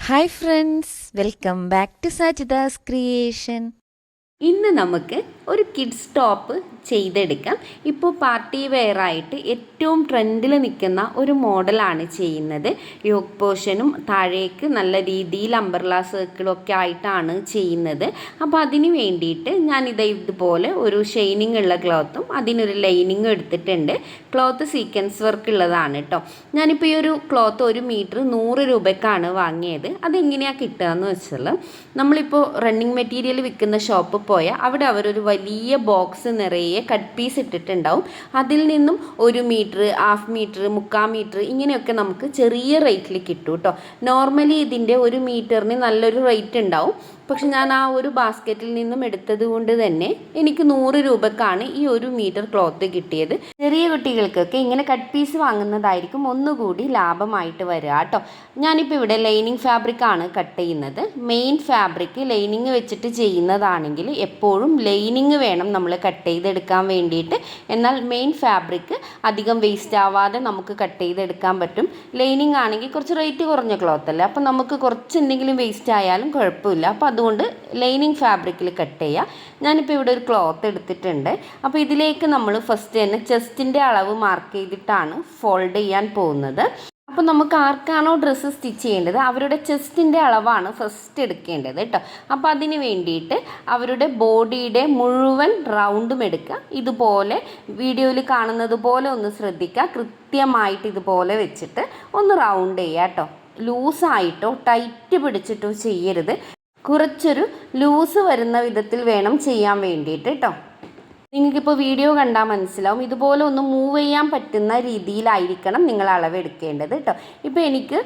Hi friends welcome back to Sajida's creation ഇന്ന് നമുക്ക് ഒരു കിഡ്സ് ടോപ്പ് ചെയ്തെടുക്കാം. ഇപ്പോൾ പാർട്ടി വെയറായിട്ട് ഏറ്റവും ട്രെൻഡിൽ നിൽക്കുന്ന ഒരു മോഡലാണ് ചെയ്യുന്നത്. യോഗ് പോർഷനും താഴേക്ക് നല്ല രീതിയിൽ അംബർല സർക്കിളൊക്കെ ആയിട്ടാണ് ചെയ്യുന്നത്. അപ്പോൾ അതിന് വേണ്ടിയിട്ട് ഞാനിത് ഇതുപോലെ ഒരു ഷൈനിങ് ഉള്ള ക്ലോത്തും അതിനൊരു ലൈനിങ് എടുത്തിട്ടുണ്ട്. ക്ലോത്ത് സീക്വൻസ് വർക്ക് ഉള്ളതാണ് കേട്ടോ. ഞാനിപ്പോൾ ഈ ഒരു ക്ലോത്ത് ഒരു മീറ്റർ നൂറ് രൂപയ്ക്കാണ് വാങ്ങിയത്. അതെങ്ങനെയാണ് കിട്ടുക എന്ന് വെച്ചാൽ നമ്മളിപ്പോൾ റണ്ണിങ് മെറ്റീരിയൽ വിൽക്കുന്ന ഷോപ്പ് പോയാൽ അവിടെ അവരൊരു വലിയ ബോക്സ് നിറയെ കട്ട് പീസ് ഇട്ടിട്ടുണ്ടാവും. അതിൽ നിന്നും ഒരു മീറ്റർ ഹാഫ് മീറ്റർ മുക്കാൽ മീറ്റർ ഇങ്ങനെയൊക്കെ നമുക്ക് ചെറിയ റേറ്റിൽ കിട്ടും കേട്ടോ നോർമലി ഇതിന്റെ ഒരു മീറ്ററിന് നല്ലൊരു റേറ്റ് ഉണ്ടാവും. പക്ഷെ ഞാൻ ആ ഒരു ബാസ്ക്കറ്റിൽ നിന്നും എടുത്തത് കൊണ്ട് തന്നെ എനിക്ക് നൂറ് രൂപക്കാണ് ഈ ഒരു മീറ്റർ ക്ലോത്ത് കിട്ടിയത്. ചെറിയ കുട്ടികൾക്കൊക്കെ ഇങ്ങനെ കട്ട് പീസ് വാങ്ങുന്നതായിരിക്കും ഒന്നുകൂടി ലാഭമായിട്ട് വരിക കേട്ടോ. ഞാനിപ്പോൾ ഇവിടെ ലൈനിങ് ഫാബ്രിക് ആണ് കട്ട് ചെയ്യുന്നത്. മെയിൻ ഫാബ്രിക് ലൈനിങ് വെച്ചിട്ട് ചെയ്യുന്നതാണെങ്കിൽ എപ്പോഴും ലൈനിങ് വേണം നമ്മൾ കട്ട് ചെയ്തെടുക്കാൻ വേണ്ടിയിട്ട്. എന്നാൽ മെയിൻ ഫാബ്രിക് അധികം വേസ്റ്റ് ആവാതെ നമുക്ക് കട്ട് ചെയ്തെടുക്കാൻ പറ്റും. ലൈനിങ് ആണെങ്കിൽ കുറച്ച് റേറ്റ് കുറഞ്ഞ ക്ലോത്ത് അല്ലേ? അപ്പോൾ നമുക്ക് കുറച്ച് എന്തെങ്കിലും വേസ്റ്റ് ആയാലും കുഴപ്പമില്ല. അപ്പോൾ അതുകൊണ്ട് ലൈനിങ് ഫാബ്രിക്കിൽ കട്ട് ചെയ്യുക. ഞാനിപ്പോൾ ഇവിടെ ഒരു ക്ലോത്ത് എടുത്തിട്ടുണ്ട്. അപ്പോൾ ഇതിലേക്ക് നമ്മൾ ഫസ്റ്റ് തന്നെ ചെസ്റ്റിന്റെ അളവ് മാർക്ക് ചെയ്തിട്ടാണ് ഫോൾഡ് ചെയ്യാൻ പോകുന്നത്. അപ്പോൾ നമുക്ക് ആർക്കാണോ ഡ്രസ്സ് സ്റ്റിച്ച് ചെയ്യേണ്ടത് അവരുടെ ചെസ്റ്റിന്റെ അളവാണ് ഫസ്റ്റ് എടുക്കേണ്ടത് കേട്ടോ. അപ്പോൾ അതിന് വേണ്ടിയിട്ട് അവരുടെ ബോഡിയുടെ മുഴുവൻ റൗണ്ടും എടുക്കുക. ഇതുപോലെ വീഡിയോയിൽ കാണുന്നത് പോലെ ഒന്ന് ശ്രദ്ധിക്കുക. കൃത്യമായിട്ട് ഇതുപോലെ വെച്ചിട്ട് ഒന്ന് റൗണ്ട് ചെയ്യുക കേട്ടോ. ലൂസായിട്ടോ ടൈറ്റ് പിടിച്ചിട്ടോ ചെയ്യരുത്. കുറച്ചൊരു ലൂസ് വരുന്ന വിധത്തിൽ വേണം ചെയ്യാൻ വേണ്ടിയിട്ട് കേട്ടോ നിങ്ങൾക്കിപ്പോൾ വീഡിയോ കണ്ടാൽ മനസ്സിലാവും. ഇതുപോലെ ഒന്ന് മൂവ് ചെയ്യാൻ പറ്റുന്ന രീതിയിലായിരിക്കണം നിങ്ങൾ അളവ് എടുക്കേണ്ടത് കേട്ടോ ഇപ്പോൾ എനിക്ക്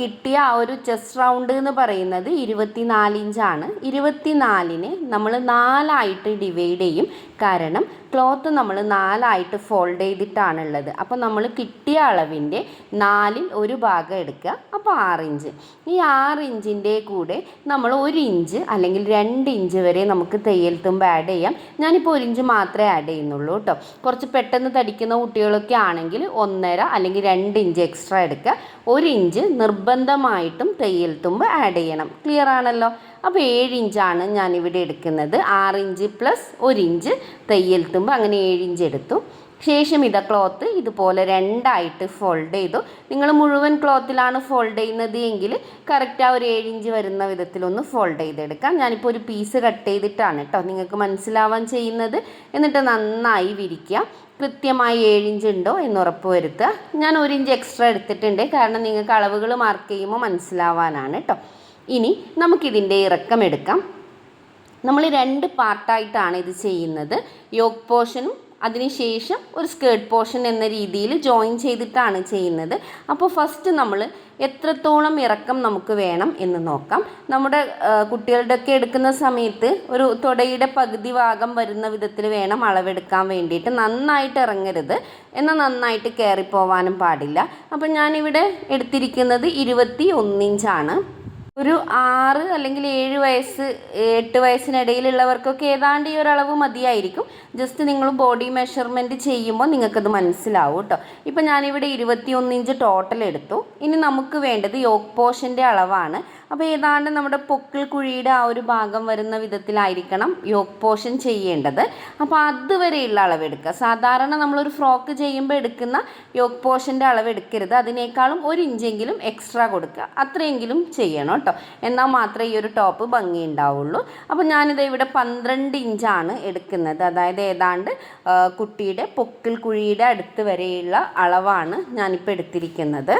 കിട്ടിയ ആ ഒരു ചെസ്റ്റ് റൗണ്ട് എന്ന് പറയുന്നത് ഇരുപത്തി നാലിഞ്ചാണ് ഇരുപത്തി നാലിനെ നമ്മൾ നാലായിട്ട് ഡിവൈഡ് ചെയ്യും. കാരണം ക്ലോത്ത് നമ്മൾ നാലായിട്ട് ഫോൾഡ് ചെയ്തിട്ടാണുള്ളത്. അപ്പോൾ നമ്മൾ കിട്ടിയ അളവിന്റെ നാലിൽ ഒരു ഭാഗം എടുക്കുക. അപ്പോൾ ആറിഞ്ച് ഈ ആറ് ഇഞ്ചിന്റെ കൂടെ നമ്മൾ ഒരു ഇഞ്ച് അല്ലെങ്കിൽ രണ്ട് ഇഞ്ച് വരെ നമുക്ക് തയ്യൽ തുമ്പ് ആഡ് ചെയ്യാം. ഞാനിപ്പോൾ ഒരു ഇഞ്ച് മാത്രമേ ആഡ് ചെയ്യുന്നുള്ളൂ കേട്ടോ. കുറച്ച് പെട്ടെന്ന് തടിക്കുന്ന കുട്ടികളൊക്കെ ആണെങ്കിൽ ഒന്നര അല്ലെങ്കിൽ രണ്ട് ഇഞ്ച് എക്സ്ട്രാ എടുക്കുക. ഒരു ഇഞ്ച് നിർബന്ധമായിട്ടും തയ്യൽ തുമ്പ് ആഡ് ചെയ്യണം. ക്ലിയർ ആണല്ലോ? അപ്പോൾ ഏഴ് ഇഞ്ചാണ് ഞാനിവിടെ എടുക്കുന്നത്. ആറ് ഇഞ്ച് പ്ലസ് ഒരു ഇഞ്ച് തയ്യൽ തുമ്പ് അങ്ങനെ ഏഴ് ഇഞ്ച് എടുത്തു. ശേഷം ഇത് ക്ലോത്ത് ഇതുപോലെ രണ്ടായിട്ട് ഫോൾഡ് ചെയ്തു. നിങ്ങൾ മുഴുവൻ ക്ലോത്തിലാണ് ഫോൾഡ് ചെയ്യുന്നത് എങ്കിൽ കറക്റ്റ് ആ ഒരു ഏഴിഞ്ച് വരുന്ന വിധത്തിലൊന്ന് ഫോൾഡ് ചെയ്തെടുക്കാം. ഞാനിപ്പോൾ ഒരു പീസ് കട്ട് ചെയ്തിട്ടാണ് കേട്ടോ നിങ്ങൾക്ക് മനസ്സിലാവാൻ ചെയ്യുന്നത്. എന്നിട്ട് നന്നായി വിരിക്കുക. കൃത്യമായി ഏഴിഞ്ച് ഉണ്ടോ എന്ന് ഉറപ്പ് വരുത്തുക. ഞാൻ ഒരു ഇഞ്ച് എക്സ്ട്രാ എടുത്തിട്ടുണ്ട്. കാരണം നിങ്ങൾക്ക് അളവുകൾ മാർക്ക് ചെയ്യുമ്പോൾ മനസ്സിലാവാനാണ് കേട്ടോ ഇനി നമുക്കിതിന്റെ ഇറക്കം എടുക്കാം. നമ്മൾ രണ്ട് പാർട്ടായിട്ടാണ് ഇത് ചെയ്യുന്നത്. യോഗ് പോർഷനും അതിനുശേഷം ഒരു സ്കേർട്ട് പോർഷൻ എന്ന രീതിയിൽ ജോയിൻ ചെയ്തിട്ടാണ് ചെയ്യുന്നത്. അപ്പോൾ ഫസ്റ്റ് നമ്മൾ എത്രത്തോളം ഇറക്കം നമുക്ക് വേണം എന്ന് നോക്കാം. നമ്മുടെ കുട്ടികളുടെയൊക്കെ എടുക്കുന്ന സമയത്ത് ഒരു തുടയുടെ പകുതി ഭാഗം വരുന്ന വിധത്തിൽ വേണം അളവെടുക്കാൻ വേണ്ടിയിട്ട്. നന്നായിട്ട് ഇറങ്ങരുത്. എന്നാൽ നന്നായിട്ട് കയറിപ്പോവാനും പാടില്ല. അപ്പം ഞാനിവിടെ എടുത്തിരിക്കുന്നത് ഇരുപത്തി ഒന്നിഞ്ചാണ് ഒരു ആറ് അല്ലെങ്കിൽ ഏഴ് വയസ്സ് എട്ട് വയസ്സിനിടയിലുള്ളവർക്കൊക്കെ ഏതാണ്ട് ഈ ഒരളവ് മതിയായിരിക്കും. ജസ്റ്റ് നിങ്ങൾ ബോഡി മെഷർമെന്റ് ചെയ്യുമ്പോൾ നിങ്ങൾക്കത് മനസ്സിലാവും കേട്ടോ ഇപ്പം ഞാനിവിടെ ഇരുപത്തിയൊന്ന് ഇഞ്ച് ടോട്ടൽ എടുത്തു. ഇനി നമുക്ക് വേണ്ടത് യോഗ് പോഷന്റെ അളവാണ്. അപ്പോൾ ഏതാണ്ട് നമ്മുടെ പൊക്കിൾ കുഴിയുടെ ആ ഒരു ഭാഗം വരുന്ന വിധത്തിലായിരിക്കണം യോഗ പോഷൻ ചെയ്യേണ്ടത്. അപ്പോൾ അതുവരെയുള്ള അളവെടുക്കുക. സാധാരണ നമ്മളൊരു ഫ്രോക്ക് ചെയ്യുമ്പോൾ എടുക്കുന്ന യോഗ പോഷന്റെ അളവ് എടുക്കരുത് അതിനേക്കാളും ഒരു ഇഞ്ചെങ്കിലും എക്സ്ട്രാ കൊടുക്കുക. അത്രയെങ്കിലും ചെയ്യണം കേട്ടോ. എന്നാൽ മാത്രമേ ഈ ഒരു ടോപ്പ് ഭംഗി ഉണ്ടാവുള്ളൂ അപ്പോൾ ഞാനിത് ഇവിടെ പന്ത്രണ്ട് ഇഞ്ചാണ് എടുക്കുന്നത്. അതായത് ഏതാണ്ട് കുട്ടിയുടെ പൊക്കിൾ കുഴിയുടെ അടുത്ത് വരെയുള്ള അളവാണ് ഞാനിപ്പോൾ എടുത്തിരിക്കുന്നത്.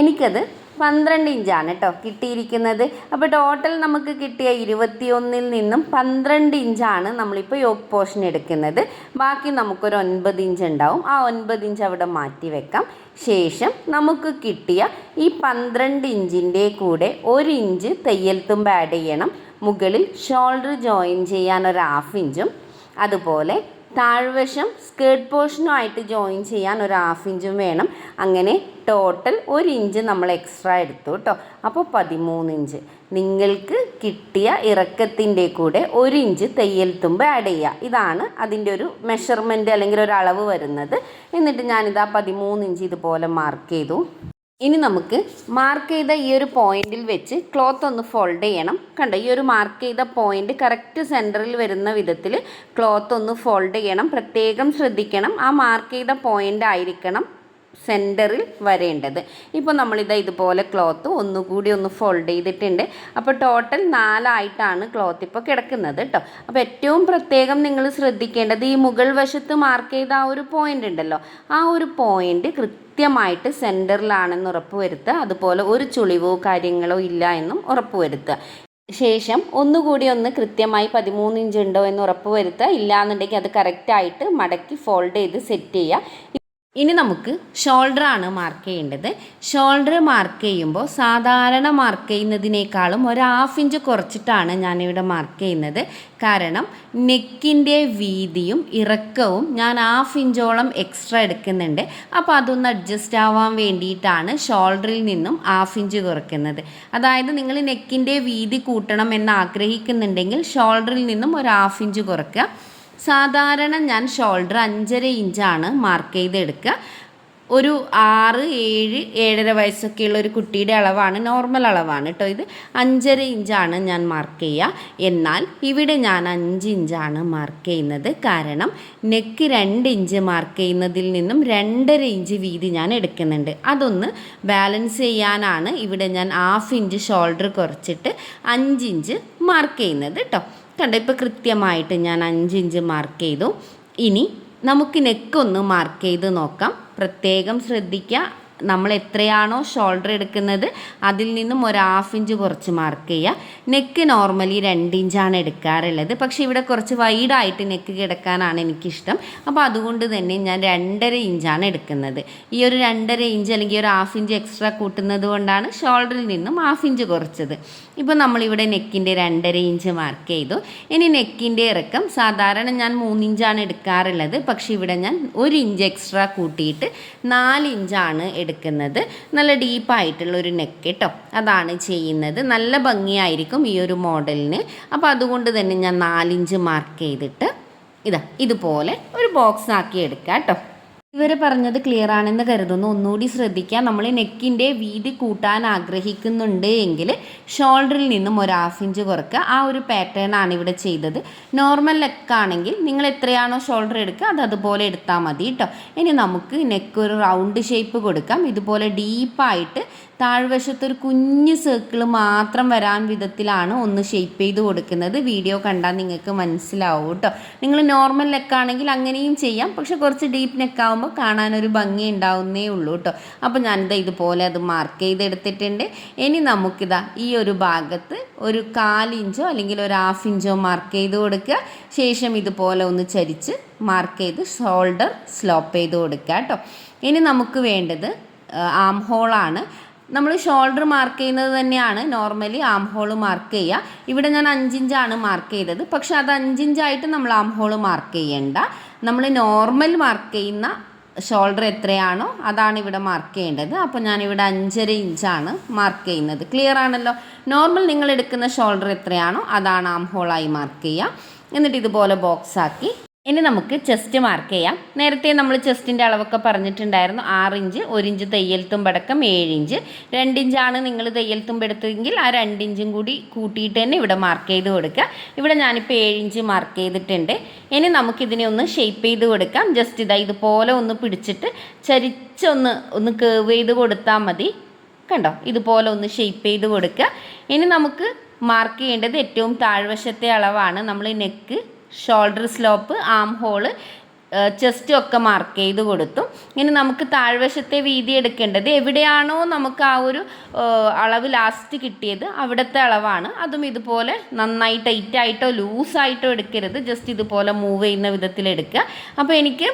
എനിക്കത് പന്ത്രണ്ട് ഇഞ്ചാണ് കേട്ടോ കിട്ടിയിരിക്കുന്നത്. അപ്പോൾ ടോട്ടൽ നമുക്ക് കിട്ടിയ ഇരുപത്തിയൊന്നിൽ നിന്നും പന്ത്രണ്ട് ഇഞ്ചാണ് നമ്മളിപ്പോൾ യോഗ് പോർഷൻ എടുക്കുന്നത്. ബാക്കി നമുക്കൊരു ഒൻപത് ഇഞ്ച് ഉണ്ടാവും. ആ ഒൻപത് ഇഞ്ച് അവിടെ മാറ്റി വെക്കാം. ശേഷം നമുക്ക് കിട്ടിയ ഈ പന്ത്രണ്ട് ഇഞ്ചിന്റെ കൂടെ ഒരു ഇഞ്ച് തയ്യൽ തുമ്പ് ആഡ് ചെയ്യണം. മുകളിൽ ഷോൾഡർ ജോയിൻ ചെയ്യാൻ ഒരു ഹാഫ് ഇഞ്ചും അതുപോലെ താഴ്വശം സ്കേർട്ട് പോർഷനുമായിട്ട് ജോയിൻ ചെയ്യാൻ ഒരു ഹാഫ് ഇഞ്ചും വേണം. അങ്ങനെ ടോട്ടൽ ഒരു ഇഞ്ച് നമ്മൾ എക്സ്ട്രാ എടുത്തു കേട്ടോ അപ്പോൾ പതിമൂന്ന് ഇഞ്ച് നിങ്ങൾക്ക് കിട്ടിയ ഇറക്കത്തിന്റെ കൂടെ ഒരു ഇഞ്ച് തയ്യൽ തുമ്പ് ആഡ് ചെയ്യുക. ഇതാണ് അതിന്റെ ഒരു മെഷർമെന്റ് അല്ലെങ്കിൽ ഒരു അളവ് വരുന്നത്. എന്നിട്ട് ഞാനിതാ പതിമൂന്ന് ഇഞ്ച് ഇതുപോലെ മാർക്ക് ചെയ്തു. ഇനി നമുക്ക് മാർക്ക് ചെയ്ത ഈ ഒരു പോയിന്റിൽ വെച്ച് ക്ലോത്ത് ഒന്ന് ഫോൾഡ് ചെയ്യണം. കണ്ടോ ഈ ഒരു മാർക്ക് ചെയ്ത പോയിന്റ് കറക്റ്റ് സെന്ററിൽ വരുന്ന വിധത്തിൽ ക്ലോത്ത് ഒന്ന് ഫോൾഡ് ചെയ്യണം. പ്രത്യേകം ശ്രദ്ധിക്കണം. ആ മാർക്ക് ചെയ്ത പോയിന്റ് ആയിരിക്കണം സെന്ററിൽ വരേണ്ടത്. ഇപ്പോൾ നമ്മളിത് ഇതുപോലെ ക്ലോത്ത് ഒന്നുകൂടി ഒന്ന് ഫോൾഡ് ചെയ്തിട്ടുണ്ട്. അപ്പോൾ ടോട്ടൽ നാലായിട്ടാണ് ക്ലോത്ത് ഇപ്പോൾ കിടക്കുന്നത് കേട്ടോ അപ്പോൾ ഏറ്റവും പ്രത്യേകം നിങ്ങൾ ശ്രദ്ധിക്കേണ്ടത് ഈ മുകൾ വശത്ത് മാർക്ക് ചെയ്ത ആ ഒരു പോയിന്റ് ഉണ്ടല്ലോ. ആ ഒരു പോയിന്റ് കൃത്യമായിട്ട് സെന്ററിലാണെന്ന് ഉറപ്പ് വരുത്തുക അതുപോലെ ഒരു ചുളിവോ കാര്യങ്ങളോ ഇല്ല എന്നും ഉറപ്പ് വരുത്തുക ശേഷം ഒന്നുകൂടി ഒന്ന് കൃത്യമായി പതിമൂന്ന് ഇഞ്ച് ഉണ്ടോ എന്ന് ഉറപ്പ് വരുത്തുക ഇല്ലാന്നുണ്ടെങ്കിൽ അത് കറക്റ്റായിട്ട് മടക്കി ഫോൾഡ് ചെയ്ത് സെറ്റ് ചെയ്യുക. ഇനി നമുക്ക് ഷോൾഡർ ആണ് മാർക്ക് ചെയ്യേണ്ടത്. ഷോൾഡർ മാർക്ക് ചെയ്യുമ്പോൾ സാധാരണ മാർക്ക് ചെയ്യുന്നതിനേക്കാളും ഒരു ഹാഫ് ഇഞ്ച് കുറച്ചിട്ടാണ് ഞാനിവിടെ മാർക്ക് ചെയ്യുന്നത്. കാരണം നെക്കിന്റെ വീതിയും ഇറക്കവും ഞാൻ ഹാഫ് ഇഞ്ചോളം എക്സ്ട്രാ എടുക്കുന്നുണ്ട്. അപ്പോൾ അതൊന്ന് അഡ്ജസ്റ്റ് ആവാൻ വേണ്ടിയിട്ടാണ് ഷോൾഡറിൽ നിന്നും ഹാഫ് ഇഞ്ച് കുറയ്ക്കുന്നത്. അതായത് നിങ്ങൾ നെക്കിന്റെ വീതി കൂട്ടണം എന്ന് ആഗ്രഹിക്കുന്നുണ്ടെങ്കിൽ ഷോൾഡറിൽ നിന്നും ഒരു ഹാഫ് ഇഞ്ച് കുറയ്ക്കുക. സാധാരണ ഞാൻ ഷോൾഡർ അഞ്ചര ഇഞ്ചാണ് മാർക്ക് ചെയ്തെടുക്കുക. ഒരു ആറ് ഏഴ് ഏഴര വയസ്സൊക്കെയുള്ള ഒരു കുട്ടിയുടെ അളവാണ് നോർമൽ അളവാണ് കേട്ടോ ഇത്. അഞ്ചര ഇഞ്ചാണ് ഞാൻ മാർക്ക് ചെയ്യുക. എന്നാൽ ഇവിടെ ഞാൻ അഞ്ച് ഇഞ്ചാണ് മാർക്ക് ചെയ്യുന്നത്. കാരണം നെക്ക് രണ്ട് ഇഞ്ച് മാർക്ക് ചെയ്യുന്നതിൽ നിന്നും രണ്ടര ഇഞ്ച് വീതി ഞാൻ എടുക്കുന്നുണ്ട്. അതൊന്ന് ബാലൻസ് ചെയ്യാനാണ് ഇവിടെ ഞാൻ ഹാഫ് ഇഞ്ച് ഷോൾഡർ കുറച്ചിട്ട് അഞ്ച് ഇഞ്ച് മാർക്ക് ചെയ്യുന്നത് കേട്ടോ കണ്ടോ ഇപ്പോൾ കൃത്യമായിട്ട് ഞാൻ അഞ്ച് ഇഞ്ച് മാർക്ക് ചെയ്തു. ഇനി നമുക്ക് നെക്ക് ഒന്ന് മാർക്ക് ചെയ്ത് നോക്കാം. പ്രത്യേകം ശ്രദ്ധിക്കുക നമ്മൾ എത്രയാണോ ഷോൾഡർ എടുക്കുന്നത് അതിൽ നിന്നും ഒരു ഹാഫ് ഇഞ്ച് കുറച്ച് മാർക്ക് ചെയ്യുക. നെക്ക് നോർമലി രണ്ട് ഇഞ്ചാണ് എടുക്കാറുള്ളത്. പക്ഷേ ഇവിടെ കുറച്ച് വൈഡായിട്ട് നെക്ക് കിടക്കാനാണ് എനിക്കിഷ്ടം. അപ്പോൾ അതുകൊണ്ട് തന്നെ ഞാൻ രണ്ടര ഇഞ്ചാണ് എടുക്കുന്നത്. ഈ ഒരു രണ്ടര ഇഞ്ച് അല്ലെങ്കിൽ ഒരു ഹാഫ് ഇഞ്ച് എക്സ്ട്രാ കൂട്ടുന്നത് കൊണ്ടാണ് ഷോൾഡറിൽ നിന്നും ഹാഫ് ഇഞ്ച് കുറച്ചത്. ഇപ്പോൾ നമ്മളിവിടെ നെക്കിന്റെ രണ്ടര ഇഞ്ച് മാർക്ക് ചെയ്തു. ഇനി നെക്കിന്റെ ഇറക്കം സാധാരണ ഞാൻ മൂന്നിഞ്ചാണ് എടുക്കാറുള്ളത്. പക്ഷേ ഇവിടെ ഞാൻ ഒരു ഇഞ്ച് എക്സ്ട്രാ കൂട്ടിയിട്ട് നാല് ഇഞ്ചാണ് എടുക്കുന്നത് നല്ല ഡീപ്പായിട്ടുള്ള ഒരു നെക്ക് കേട്ടോ. അതാണ് ചെയ്യുന്നത്. നല്ല ഭംഗിയായിരിക്കും ഈ ഒരു മോഡലിന്. അപ്പോൾ അതുകൊണ്ട് തന്നെ ഞാൻ നാലിഞ്ച് മാർക്ക് ചെയ്തിട്ട് ഇതാ ഇതുപോലെ ഒരു ബോക്സ് ആക്കി എടുക്കാം കേട്ടോ. ഇവർ പറഞ്ഞത് ക്ലിയർ ആണെന്ന് കരുതുന്നു. ഒന്നുകൂടി ശ്രദ്ധിക്കുക നമ്മൾ നെക്കിന്റെ വീതി കൂട്ടാൻ ആഗ്രഹിക്കുന്നുണ്ട് എങ്കിൽ ഷോൾഡറിൽ നിന്നും ഒരു ഹാഫ് ഇഞ്ച് കുറക്കുക. ആ ഒരു പാറ്റേൺ ആണ് ഇവിടെ ചെയ്തത്. നോർമൽ നെക്കാണെങ്കിൽ നിങ്ങൾ എത്രയാണോ ഷോൾഡർ എടുക്കുക അത് അതുപോലെ എടുത്താൽ മതി കേട്ടോ ഇനി നമുക്ക് നെക്ക് ഒരു റൗണ്ട് ഷേപ്പ് കൊടുക്കാം. ഇതുപോലെ ഡീപ്പായിട്ട് താഴ്വശത്ത് ഒരു കുഞ്ഞ് സർക്കിൾ മാത്രം വരാൻ വിധത്തിലാണ് ഒന്ന് ഷേപ്പ് ചെയ്ത് കൊടുക്കുന്നത്. വീഡിയോ കണ്ടാൽ നിങ്ങൾക്ക് മനസ്സിലാവും കേട്ടോ നിങ്ങൾ നോർമൽ നെക്കാണെങ്കിൽ അങ്ങനെയും ചെയ്യാം. പക്ഷെ കുറച്ച് ഡീപ്പ് നെക്കാവുമ്പോൾ കാണാനൊരു ഭംഗി ഉണ്ടാവുന്നേ ഉള്ളൂ കേട്ടോ അപ്പോൾ ഞാനിത് ഇതുപോലെ അത് മാർക്ക് ചെയ്തെടുത്തിട്ടുണ്ട്. ഇനി നമുക്കിതാ ഈ ഒരു ഭാഗത്ത് ഒരു കാലിഞ്ചോ അല്ലെങ്കിൽ ഒരു ഹാഫ് ഇഞ്ചോ മാർക്ക് ചെയ്ത് കൊടുക്കുക. ശേഷം ഇതുപോലെ ഒന്ന് ചരിച്ച് മാർക്ക് ചെയ്ത് ഷോൾഡർ സ്ലോപ്പ് ചെയ്ത് കൊടുക്കുക കേട്ടോ ഇനി നമുക്ക് വേണ്ടത് ആം ഹോളാണ് നമ്മൾ ഷോൾഡർ മാർക്ക് ചെയ്യുന്നത് തന്നെയാണ്. നോർമലി ആം ഹോൾ മാർക്ക് ചെയ്യുക. ഇവിടെ ഞാൻ അഞ്ചിഞ്ചാണ് മാർക്ക് ചെയ്തത്. പക്ഷേ അത് അഞ്ചിഞ്ചായിട്ട് നമ്മൾ ആം ഹോൾ മാർക്ക് ചെയ്യേണ്ട. നമ്മൾ നോർമൽ മാർക്ക് ചെയ്യുന്ന ഷോൾഡർ എത്രയാണോ അതാണ് ഇവിടെ മാർക്ക് ചെയ്യേണ്ടത്. അപ്പോൾ ഞാനിവിടെ അഞ്ചര ഇഞ്ചാണ് മാർക്ക് ചെയ്യുന്നത്. ക്ലിയർ ആണല്ലോ? നോർമൽ നിങ്ങൾ എടുക്കുന്ന ഷോൾഡർ എത്രയാണോ അതാണ് ആം ഹോളായി മാർക്ക് ചെയ്യുക. എന്നിട്ട് ഇതുപോലെ ബോക്സ് ആക്കി ഇനി നമുക്ക് ചെസ്റ്റ് മാർക്ക് ചെയ്യാം. നേരത്തെ നമ്മൾ ചെസ്റ്റിന്റെ അളവൊക്കെ പറഞ്ഞിട്ടുണ്ടായിരുന്നു. ആറ് ഇഞ്ച് ഒരു ഇഞ്ച് തയ്യൽ തുമ്പടക്കം ഏഴ് ഇഞ്ച്. രണ്ട് നിങ്ങൾ തയ്യൽ തുമ്പെടുത്തതെങ്കിൽ ആ രണ്ട് ഇഞ്ചും കൂടി കൂട്ടിയിട്ട് തന്നെ ഇവിടെ മാർക്ക് ചെയ്ത് കൊടുക്കുക. ഇവിടെ ഞാനിപ്പോൾ ഏഴ് ഇഞ്ച് മാർക്ക് ചെയ്തിട്ടുണ്ട്. ഇനി നമുക്കിതിനെ ഒന്ന് ഷേപ്പ് ചെയ്ത് കൊടുക്കാം. ജസ്റ്റ് ഇതാ ഇതുപോലെ ഒന്ന് പിടിച്ചിട്ട് ചരിച്ചൊന്ന് ഒന്ന് കേവ് ചെയ്ത് കൊടുത്താൽ മതി. കണ്ടോ? ഇതുപോലെ ഒന്ന് ഷേപ്പ് ചെയ്ത് കൊടുക്കുക. ഇനി നമുക്ക് മാർക്ക് ചെയ്യേണ്ടത് ഏറ്റവും താഴ്വശത്തെ അളവാണ്. നമ്മൾ neck shoulder slope arm hole ചെസ്റ്റും ഒക്കെ മാർക്ക് ചെയ്ത് കൊടുത്തു. ഇനി നമുക്ക് താഴ്വശത്തെ വീതി എടുക്കേണ്ടത് എവിടെയാണോ നമുക്ക് ആ ഒരു അളവ് ലാസ്റ്റ് കിട്ടിയത് അവിടുത്തെ അളവാണ്. അതും ഇതുപോലെ നന്നായി ടൈറ്റായിട്ടോ ലൂസായിട്ടോ എടുക്കരുത്. ജസ്റ്റ് ഇതുപോലെ മൂവ് ചെയ്യുന്ന വിധത്തിൽ എടുക്കുക. അപ്പോൾ എനിക്ക്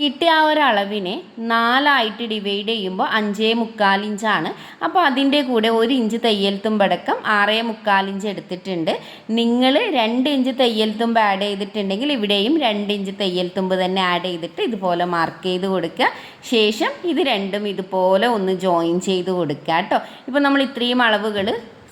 കിട്ടിയ ആ ഒരു അളവിനെ നാലായിട്ട് ഡിവൈഡ് ചെയ്യുമ്പോൾ അഞ്ചേ മുക്കാൽ ഇഞ്ചാണ്. അപ്പോൾ അതിന്റെ കൂടെ ഒരു ഇഞ്ച് തയ്യൽ തുമ്പടക്കം ആറേ മുക്കാൽ ഇഞ്ച് എടുത്തിട്ടുണ്ട്. നിങ്ങൾ രണ്ട് ഇഞ്ച് തയ്യൽ തുമ്പ് ആഡ് ചെയ്തിട്ടുണ്ടെങ്കിൽ ഇവിടെയും രണ്ട് ഇഞ്ച് തയ്യൽ തുമ്പ് തന്നെ ആഡ് ചെയ്തിട്ട് ഇതുപോലെ മാർക്ക് ചെയ്ത് കൊടുക്കുക. ശേഷം ഇത് രണ്ടും ഇതുപോലെ ഒന്ന് ജോയിൻ ചെയ്ത് കൊടുക്കുക കേട്ടോ. ഇപ്പോൾ നമ്മൾ ഇത്രയും അളവുകൾ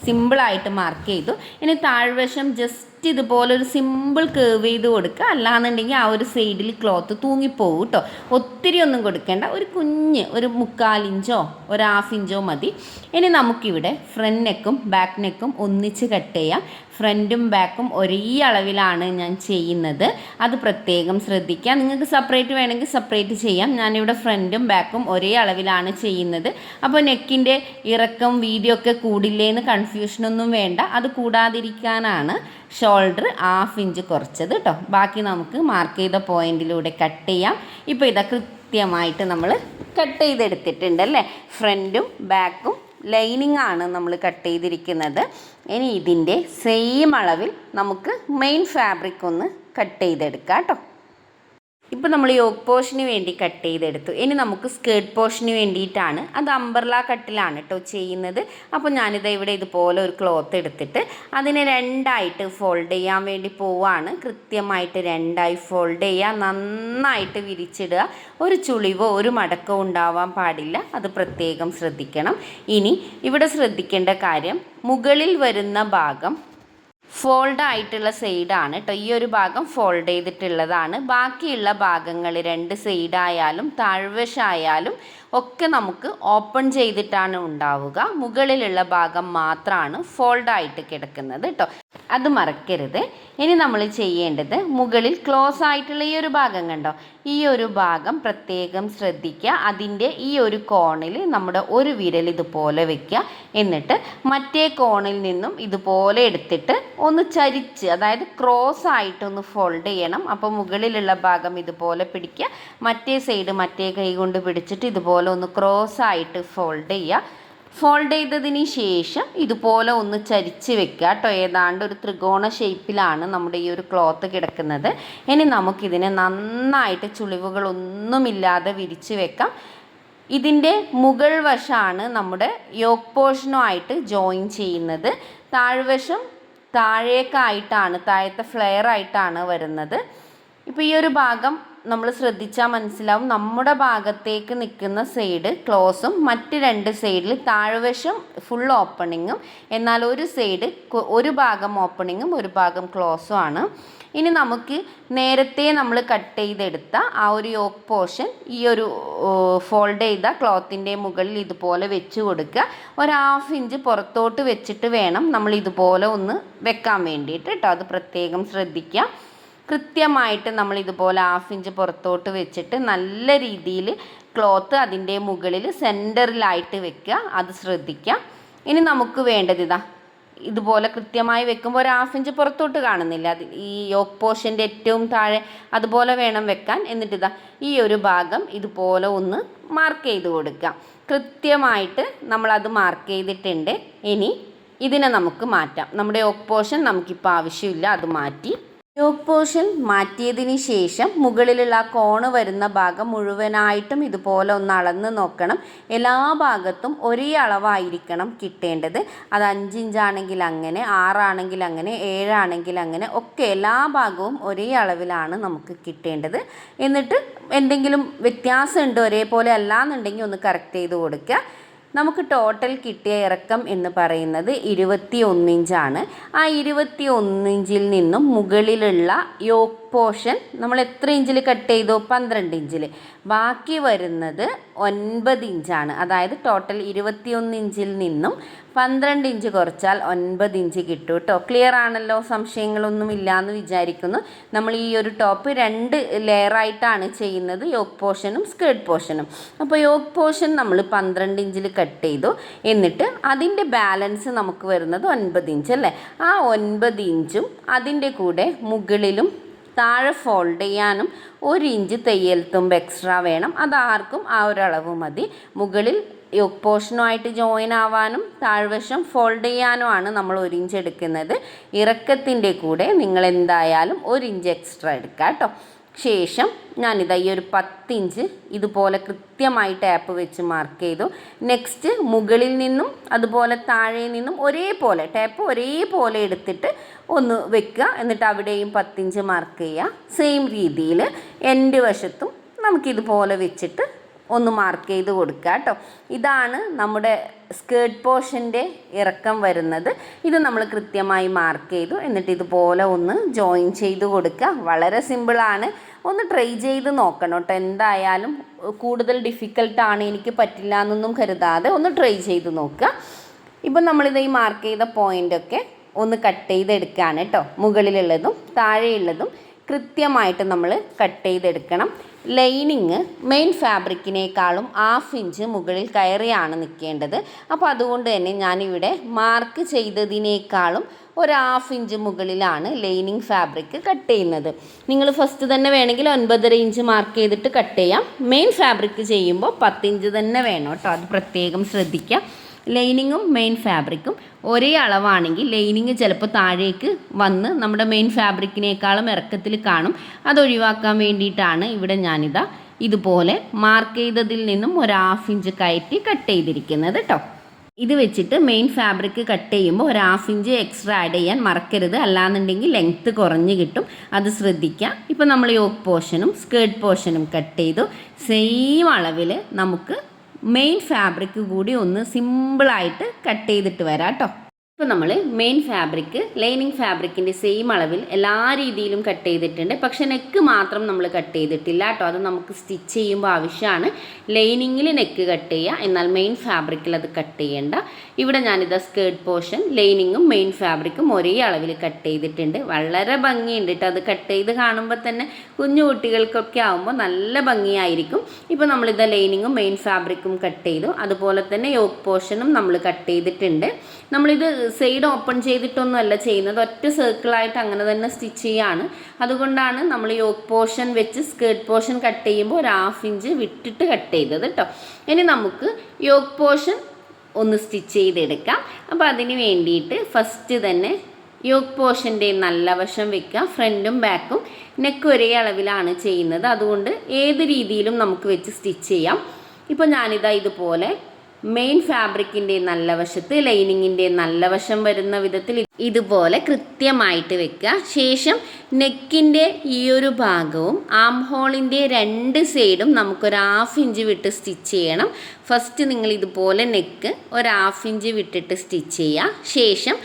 സിമ്പിളായിട്ട് മാർക്ക് ചെയ്തു. ഇനി താഴ്വശം ജസ്റ്റ് ഇതുപോലെ ഒരു സിമ്പിൾ കേവ് ചെയ്ത് കൊടുക്കുക. അല്ലാന്നുണ്ടെങ്കിൽ ആ ഒരു സൈഡിൽ ക്ലോത്ത് തൂങ്ങിപ്പോകും കേട്ടോ ഒത്തിരി ഒന്നും കൊടുക്കേണ്ട. ഒരു കുഞ്ഞ് ഒരു മുക്കാൽ ഇഞ്ചോ ഒരു ഹാഫ് ഇഞ്ചോ മതി. ഇനി നമുക്കിവിടെ ഫ്രണ്ട് നെക്കും ബാക്ക് നെക്കും ഒന്നിച്ച് കട്ട് ചെയ്യാം. ഫ്രണ്ടും ബാക്കും ഒരേ അളവിലാണ് ഞാൻ ചെയ്യുന്നത്. അത് പ്രത്യേകം ശ്രദ്ധിക്കുക. നിങ്ങൾക്ക് സെപ്പറേറ്റ് വേണമെങ്കിൽ സെപ്പറേറ്റ് ചെയ്യാം. ഞാനിവിടെ ഫ്രണ്ടും ബാക്കും ഒരേ അളവിലാണ് ചെയ്യുന്നത്. അപ്പോൾ നെക്കിന്റെ ഇറക്കം വീതിയൊക്കെ ഒക്കെ കൂടില്ലേന്ന് കൺഫ്യൂഷനൊന്നും വേണ്ട. അത് കൂടാതിരിക്കാനാണ് ഷോൾഡർ ഹാഫ് ഇഞ്ച് കുറച്ചത് കേട്ടോ ബാക്കി നമുക്ക് മാർക്ക് ചെയ്ത പോയിന്റിലൂടെ കട്ട് ചെയ്യാം. ഇപ്പോൾ ഇതാ കൃത്യമായിട്ട് നമ്മൾ കട്ട് ചെയ്തെടുത്തിട്ടുണ്ട് അല്ലേ? ഫ്രണ്ടും ബാക്കും ലൈനിങ് ആണ് നമ്മൾ കട്ട് ചെയ്തിരിക്കുന്നത്. ഇനി ഇതിന്റെ സെയിം അളവിൽ നമുക്ക് മെയിൻ ഫാബ്രിക് ഒന്ന് കട്ട് ചെയ്തെടുക്കാം കേട്ടോ ഇപ്പോൾ നമ്മൾ യോഗ് പോഷന് വേണ്ടി കട്ട് ചെയ്തെടുത്തു. ഇനി നമുക്ക് സ്കേർട്ട് പോഷന് വേണ്ടിയിട്ടാണ്. അത് അമ്പർല കട്ടിലാണ് കേട്ടോ ചെയ്യുന്നത്. അപ്പോൾ ഞാനിത് ഇവിടെ ഇതുപോലെ ഒരു ക്ലോത്ത് എടുത്തിട്ട് അതിനെ രണ്ടായിട്ട് ഫോൾഡ് ചെയ്യാൻ വേണ്ടി പോവാണ്. കൃത്യമായിട്ട് രണ്ടായി ഫോൾഡ് ചെയ്യുക നന്നായിട്ട് വിരിച്ചിടുക. ഒരു ചുളിവോ ഒരു മടക്കോ ഉണ്ടാവാൻ പാടില്ല. അത് പ്രത്യേകം ശ്രദ്ധിക്കണം. ഇനി ഇവിടെ ശ്രദ്ധിക്കേണ്ട കാര്യം മുകളിൽ വരുന്ന ഭാഗം ഫോൾഡ് ആയിട്ടുള്ള സൈഡാണ് കേട്ടോ ഈ ഒരു ഭാഗം ഫോൾഡ് ചെയ്തിട്ടുള്ളതാണ്. ബാക്കിയുള്ള ഭാഗങ്ങൾ രണ്ട് സൈഡായാലും താഴ്വശായാലും ഒക്കെ നമുക്ക് ഓപ്പൺ ചെയ്തിട്ടാണ് ഉണ്ടാവുക. മുകളിലുള്ള ഭാഗം മാത്രമാണ് ഫോൾഡ് ആയിട്ട് കിടക്കുന്നത് കേട്ടോ അത് മറക്കരുത്. ഇനി നമ്മൾ ചെയ്യേണ്ടത് മുകളിൽ ക്ലോസ് ആയിട്ടുള്ള ഈ ഒരു ഭാഗം കണ്ടോ? ഈ ഒരു ഭാഗം പ്രത്യേകം ശ്രദ്ധിക്കുക. അതിന്റെ ഈ ഒരു കോണിൽ നമ്മുടെ ഒരു വിരൽ ഇതുപോലെ വെക്കുക. എന്നിട്ട് മറ്റേ കോണിൽ നിന്നും ഇതുപോലെ എടുത്തിട്ട് ഒന്ന് ചരിച്ച് അതായത് ക്രോസ് ആയിട്ടൊന്ന് ഫോൾഡ് ചെയ്യണം. അപ്പോൾ മുകളിലുള്ള ഭാഗം ഇതുപോലെ പിടിക്കുക. മറ്റേ സൈഡ് മറ്റേ കൈ കൊണ്ട് പിടിച്ചിട്ട് ഇതുപോലെ ഒന്ന് ക്രോസ് ആയിട്ട് ഫോൾഡ് ചെയ്യുക. ഫോൾഡ് ചെയ്തതിന് ശേഷം ഇതുപോലെ ഒന്ന് ചരിച്ച് വെക്കുക കേട്ടോ. ഏതാണ്ട് ഒരു ത്രികോണ ഷേപ്പിലാണ് നമ്മുടെ ഈ ഒരു ക്ലോത്ത് കിടക്കുന്നത്. ഇനി നമുക്കിതിനെ നന്നായിട്ട് ചുളിവുകളൊന്നുമില്ലാതെ വിരിച്ച് വെക്കാം. ഇതിന്റെ മുകൾ വശമാണ് നമ്മുടെ യോക്ക് പോർഷനുമായിട്ട് ജോയിൻ ചെയ്യുന്നത്. താഴ്വശം താഴേക്കായിട്ടാണ് താഴത്തെ ഫ്ലെയർ ആയിട്ടാണ് വരുന്നത്. ഇപ്പോൾ ഈ ഒരു ഭാഗം നമ്മൾ ശ്രദ്ധിച്ചാൽ മനസ്സിലാവും. നമ്മുടെ ഭാഗത്തേക്ക് നിൽക്കുന്ന സൈഡ് ക്ലോസും മറ്റ് രണ്ട് സൈഡിൽ താഴ്വശം ഫുൾ ഓപ്പണിങ്ങും എന്നാൽ ഒരു സൈഡ് ഒരു ഭാഗം ഓപ്പണിങ്ങും ഒരു ഭാഗം ക്ലോസും ആണ്. ഇനി നമുക്ക് നേരത്തെ നമ്മൾ കട്ട് ചെയ്തെടുത്ത ആ ഒരു യോക്ക് പോർഷൻ ഈ ഒരു ഫോൾഡ് ചെയ്ത ക്ലോത്തിന്റെ മുകളിൽ ഇതുപോലെ വെച്ച് കൊടുക്കുക. ഒരു ഹാഫ് ഇഞ്ച് പുറത്തോട്ട് വെച്ചിട്ട് വേണം നമ്മൾ ഇതുപോലെ ഒന്ന് വെക്കാൻ വേണ്ടിയിട്ട് കേട്ടോ അത് പ്രത്യേകം ശ്രദ്ധിക്കുക. കൃത്യമായിട്ട് നമ്മൾ ഇതുപോലെ ഹാഫ് ഇഞ്ച് പുറത്തോട്ട് വെച്ചിട്ട് നല്ല രീതിയിൽ ക്ലോത്ത് അതിന്റെ മുകളിൽ സെന്ററിലായിട്ട് വെക്കുക. അത് ശ്രദ്ധിക്കുക. ഇനി നമുക്ക് വേണ്ടത് ഇതാ ഇതുപോലെ കൃത്യമായി വെക്കുമ്പോൾ ഒരു ഹാഫ് ഇഞ്ച് പുറത്തോട്ട് കാണുന്നില്ല. അത് ഈ യോക്ക് പോർഷന്റെ ഏറ്റവും താഴെ അതുപോലെ വേണം വെക്കാൻ. എന്നിട്ട് ഇതാ ഈ ഒരു ഭാഗം ഇതുപോലെ ഒന്ന് മാർക്ക് ചെയ്ത് കൊടുക്കുക. കൃത്യമായിട്ട് നമ്മളത് മാർക്ക് ചെയ്തിട്ടുണ്ട്. ഇനി ഇതിനെ നമുക്ക് മാറ്റാം. നമ്മുടെ യോക്ക് പോർഷൻ നമുക്കിപ്പോൾ ആവശ്യമില്ല. അത് മാറ്റി യോക്ക് പോർഷൻ മാറ്റിയതിന് ശേഷം മുകളിലുള്ള കോണ് വരുന്ന ഭാഗം മുഴുവനായിട്ടും ഇതുപോലെ ഒന്ന് അളന്ന് നോക്കണം. എല്ലാ ഭാഗത്തും ഒരേ അളവായിരിക്കണം കിട്ടേണ്ടത്. അത് അഞ്ചിഞ്ചാണെങ്കിൽ അങ്ങനെ ആറാണെങ്കിൽ അങ്ങനെ ഏഴാണെങ്കിൽ അങ്ങനെ ഒക്കെ എല്ലാ ഭാഗവും ഒരേ അളവിലാണ് നമുക്ക് കിട്ടേണ്ടത്. എന്നിട്ട് എന്തെങ്കിലും വ്യത്യാസമുണ്ട് ഒരേപോലെ അല്ല എന്നുണ്ടെങ്കിൽ ഒന്ന് കറക്റ്റ് ചെയ്ത് കൊടുക്കുക. നമുക്ക് ടോട്ടൽ കിട്ടിയ ഇറക്കം എന്ന് പറയുന്നത് ഇരുപത്തി ഒന്നിഞ്ചാണ് ആ ഇരുപത്തി ഒന്നിഞ്ചിൽ നിന്നും മുകളിലുള്ള യോക്ക് പോർഷൻ നമ്മൾ എത്ര ഇഞ്ചിൽ കട്ട് ചെയ്തു? പന്ത്രണ്ട് ഇഞ്ചിൽ ബാക്കി വരുന്നത് ഒൻപത് ഇഞ്ചാണ്. അതായത് ടോട്ടൽ ഇരുപത്തിയൊന്ന് ഇഞ്ചിൽ നിന്നും പന്ത്രണ്ട് ഇഞ്ച് കുറച്ചാൽ ഒൻപത് ഇഞ്ച് കിട്ടും കേട്ടോ ക്ലിയർ ആണല്ലോ? സംശയങ്ങളൊന്നും എന്ന് വിചാരിക്കുന്നു. നമ്മൾ ഈ ഒരു ടോപ്പ് രണ്ട് ലെയറായിട്ടാണ് ചെയ്യുന്നത്. യോക്ക് പോർഷനും സ്കേർട്ട് പോർഷനും അപ്പോൾ യോക്ക് പോർഷൻ നമ്മൾ പന്ത്രണ്ട് ഇഞ്ചിൽ കട്ട് ചെയ്തു. എന്നിട്ട് അതിന്റെ ബാലൻസ് നമുക്ക് വരുന്നത് ഒൻപത് ഇഞ്ച് അല്ലേ? ആ ഒൻപത് ഇഞ്ചും അതിന്റെ കൂടെ മുകളിലും താഴെ ഫോൾഡ് ചെയ്യാനും ഒരു ഇഞ്ച് തയ്യൽ തുമ്പ് എക്സ്ട്രാ വേണം. അതാർക്കും ആ ഒരളവ് മതി. മുകളിൽ പോർഷനുമായിട്ട് ജോയിൻ ആവാനും താഴ്വശം ഫോൾഡ് ചെയ്യാനുമാണ് നമ്മൾ ഒരു ഇഞ്ച് എടുക്കുന്നത്. ഇറക്കത്തിന്റെ കൂടെ നിങ്ങൾ എന്തായാലും ഒരു ഇഞ്ച് എക്സ്ട്രാ എടുക്കുക കേട്ടോ ശേഷം ഞാനിതാ ഈ ഒരു പത്തിഞ്ച് ഇതുപോലെ കൃത്യമായിട്ട് ടാപ്പ് വെച്ച് മാർക്ക് ചെയ്തു. നെക്സ്റ്റ് മുകളിൽ നിന്നും അതുപോലെ താഴെ നിന്നും ഒരേപോലെ ടാപ്പ് ഒരേപോലെ എടുത്തിട്ട് ഒന്ന് വെക്കുക. എന്നിട്ട് അവിടെയും പത്തിഞ്ച് മാർക്ക് ചെയ്യുക. സെയിം രീതിയിൽ എന്റെ വശത്തും നമുക്കിതുപോലെ വെച്ചിട്ട് ഒന്ന് മാർക്ക് ചെയ്ത് കൊടുക്കുക കേട്ടോ. ഇതാണ് നമ്മുടെ സ്കേർട്ട് പോർഷന്റെ ഇറക്കം വരുന്നത്. ഇത് നമ്മൾ കൃത്യമായി മാർക്ക് ചെയ്തു. എന്നിട്ട് ഇതുപോലെ ഒന്ന് ജോയിൻ ചെയ്ത് കൊടുക്കുക. വളരെ സിമ്പിളാണ് ഒന്ന് ട്രൈ ചെയ്ത് നോക്കണം കേട്ടോ എന്തായാലും കൂടുതൽ ഡിഫിക്കൽട്ടാണ് എനിക്ക് പറ്റില്ല എന്നൊന്നും കരുതാതെ ഒന്ന് ട്രൈ ചെയ്ത് നോക്കുക. ഇപ്പം നമ്മളിത് ഈ മാർക്ക് ചെയ്ത പോയിന്റൊക്കെ ഒന്ന് കട്ട് ചെയ്തെടുക്കുകയാണ് കേട്ടോ മുകളിലുള്ളതും താഴെയുള്ളതും കൃത്യമായിട്ട് നമ്മൾ കട്ട് ചെയ്തെടുക്കണം. ലൈനിങ് മെയിൻ ഫാബ്രിക്കിനേക്കാളും ഹാഫ് ഇഞ്ച് മുകളിൽ കയറിയാണ് നിൽക്കേണ്ടത്. അപ്പോൾ അതുകൊണ്ട് തന്നെ ഞാനിവിടെ മാർക്ക് ചെയ്തതിനേക്കാളും ഒരു ഹാഫ് ഇഞ്ച് മുകളിലാണ് ലൈനിങ് ഫാബ്രിക് കട്ട് ചെയ്യുന്നത്. നിങ്ങൾ ഫസ്റ്റ് തന്നെ വേണമെങ്കിൽ ഒൻപതര ഇഞ്ച് മാർക്ക് ചെയ്തിട്ട് കട്ട് ചെയ്യാം. മെയിൻ ഫാബ്രിക് ചെയ്യുമ്പോൾ പത്തിഞ്ച് തന്നെ വേണം കേട്ടോ. അത് പ്രത്യേകം ശ്രദ്ധിക്കുക. ലൈനിങ്ങും മെയിൻ ഫാബ്രിക്കും ഒരേ അളവാണെങ്കിൽ ലൈനിങ് ചിലപ്പോൾ താഴേക്ക് വന്ന് നമ്മുടെ മെയിൻ ഫാബ്രിക്കിനേക്കാളും ഇറക്കത്തിൽ കാണും. അത് ഒഴിവാക്കാൻ വേണ്ടിയിട്ടാണ് ഇവിടെ ഞാനിതാ ഇതുപോലെ മാർക്ക് ചെയ്തതിൽ നിന്നും ഒരു ഹാഫ് ഇഞ്ച് കയറ്റി കട്ട് ചെയ്തിരിക്കുന്നത് കേട്ടോ ഇത് വെച്ചിട്ട് മെയിൻ ഫാബ്രിക് കട്ട് ചെയ്യുമ്പോൾ ഒരു ഹാഫ് ഇഞ്ച് എക്സ്ട്രാ ആഡ് ചെയ്യാൻ മറക്കരുത്. അല്ലാന്നുണ്ടെങ്കിൽ ലെങ്ത്ത് കുറഞ്ഞ് കിട്ടും. അത് ശ്രദ്ധിക്കുക ഇപ്പം നമ്മൾ യോക്ക് പോർഷനും സ്കേർട്ട് പോർഷനും കട്ട് ചെയ്തു. സെയിം അളവിൽ നമുക്ക് മെയിൻ ഫാബ്രിക് കൂടി ഒന്ന് സിമ്പിളായിട്ട് കട്ട് ചെയ്തിട്ട് വരാം കേട്ടോ ഇപ്പോൾ നമ്മൾ മെയിൻ ഫാബ്രിക് ലൈനിങ് ഫാബ്രിക്കിന്റെ സെയിം അളവിൽ എല്ലാ രീതിയിലും കട്ട് ചെയ്തിട്ടുണ്ട്. പക്ഷെ നെക്ക് മാത്രം നമ്മൾ കട്ട് ചെയ്തിട്ടില്ല കേട്ടോ അത് നമുക്ക് സ്റ്റിച്ച് ചെയ്യുമ്പോൾ ആവശ്യമാണ്. ലൈനിങ്ങിൽ നെക്ക് കട്ട് ചെയ്യുക എന്നാൽ മെയിൻ ഫാബ്രിക്കിൽ അത് കട്ട് ചെയ്യേണ്ട. ഇവിടെ ഞാനിതാ സ്കേർട്ട് പോർഷൻ ലൈനിങ്ങും മെയിൻ ഫാബ്രിക്കും ഒരേ അളവിൽ കട്ട് ചെയ്തിട്ടുണ്ട്. വളരെ ഭംഗിയുണ്ട് കേട്ടോ അത് കട്ട് ചെയ്ത് കാണുമ്പോൾ തന്നെ കുഞ്ഞു കുട്ടികൾക്കൊക്കെ ആകുമ്പോൾ നല്ല ഭംഗിയായിരിക്കും. ഇപ്പോൾ നമ്മളിത് ലൈനിങ്ങും മെയിൻ ഫാബ്രിക്കും കട്ട് ചെയ്തു. അതുപോലെ തന്നെ യോക്ക് പോർഷനും നമ്മൾ കട്ട് ചെയ്തിട്ടുണ്ട്. നമ്മളിത് സൈഡ് ഓപ്പൺ ചെയ്തിട്ടൊന്നും അല്ല ചെയ്യുന്നത്. ഒറ്റ സർക്കിളായിട്ട് അങ്ങനെ തന്നെ സ്റ്റിച്ച് ചെയ്യാണ്. അതുകൊണ്ടാണ് നമ്മൾ യോക്ക് പോർഷൻ വെച്ച് സ്കേർട്ട് പോർഷൻ കട്ട് ചെയ്യുമ്പോൾ ഒരു ഹാഫ് ഇഞ്ച് വിട്ടിട്ട് കട്ട് ചെയ്തത് കേട്ടോ ഇനി നമുക്ക് യോക്ക് പോർഷൻ ഒന്ന് സ്റ്റിച്ച് ചെയ്തെടുക്കാം. അപ്പോൾ അതിന് വേണ്ടിയിട്ട് ഫസ്റ്റ് തന്നെ യോഗ് പോർഷന്റെ നല്ല വശം വെക്കുക ഫ്രണ്ടും ബാക്കും. നെക്ക് ഒരേ അളവിലാണ് ചെയ്യുന്നത്. അതുകൊണ്ട് ഏത് രീതിയിലും നമുക്ക് വെച്ച് സ്റ്റിച്ച് ചെയ്യാം. ഇപ്പോൾ ഞാനിതാ ഇതുപോലെ മെയിൻ ഫാബ്രിക്കിന്റെ നല്ല വശത്ത് ലൈനിങ്ങിന്റെ നല്ല വശം വരുന്ന വിധത്തിൽ ഇതുപോലെ കൃത്യമായിട്ട് വെക്കുക. ശേഷം നെക്കിന്റെ ഈ ഒരു ഭാഗവും ആം ഹോളിന്റെ രണ്ട് സൈഡും നമുക്കൊരു ഹാഫ് ഇഞ്ച് വിട്ട് സ്റ്റിച്ച് ചെയ്യണം. ഫസ്റ്റ് നിങ്ങൾ ഇതുപോലെ നെക്ക് ഒരു ഹാഫ് ഇഞ്ച് വിട്ടിട്ട് സ്റ്റിച്ച് ചെയ്യുക ശേഷം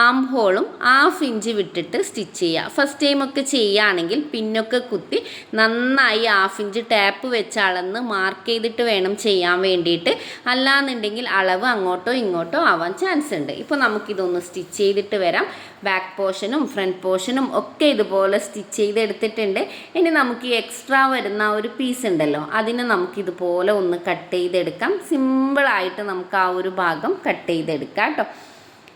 ആം ഹോളും ഹാഫ് ഇഞ്ച് വിട്ടിട്ട് സ്റ്റിച്ച് ചെയ്യുക ഫസ്റ്റ് ടൈമൊക്കെ ചെയ്യുകയാണെങ്കിൽ പിന്നൊക്കെ കുത്തി നന്നായി ഹാഫ് ഇഞ്ച് ടാപ്പ് വെച്ച് അളന്ന് മാർക്ക് ചെയ്തിട്ട് വേണം ചെയ്യാൻ വേണ്ടിയിട്ട്. അല്ലാന്നുണ്ടെങ്കിൽ അളവ് അങ്ങോട്ടോ ഇങ്ങോട്ടോ ആവാൻ ചാൻസ് ഉണ്ട്. ഇപ്പോൾ നമുക്കിതൊന്ന് സ്റ്റിച്ച് ചെയ്തിട്ട് വരാം. ബാക്ക് പോർഷനും ഫ്രണ്ട് പോർഷനും ഒക്കെ ഇതുപോലെ സ്റ്റിച്ച് ചെയ്തെടുത്തിട്ടുണ്ട്. ഇനി നമുക്ക് ഈ എക്സ്ട്രാ വരുന്ന ഒരു പീസ് ഉണ്ടല്ലോ അതിന് നമുക്ക് ഇതുപോലെ ഒന്ന് കട്ട് ചെയ്തെടുക്കാം. സിമ്പിളായിട്ട് നമുക്ക് ആ ഒരു ഭാഗം കട്ട് ചെയ്തെടുക്കാം കേട്ടോ.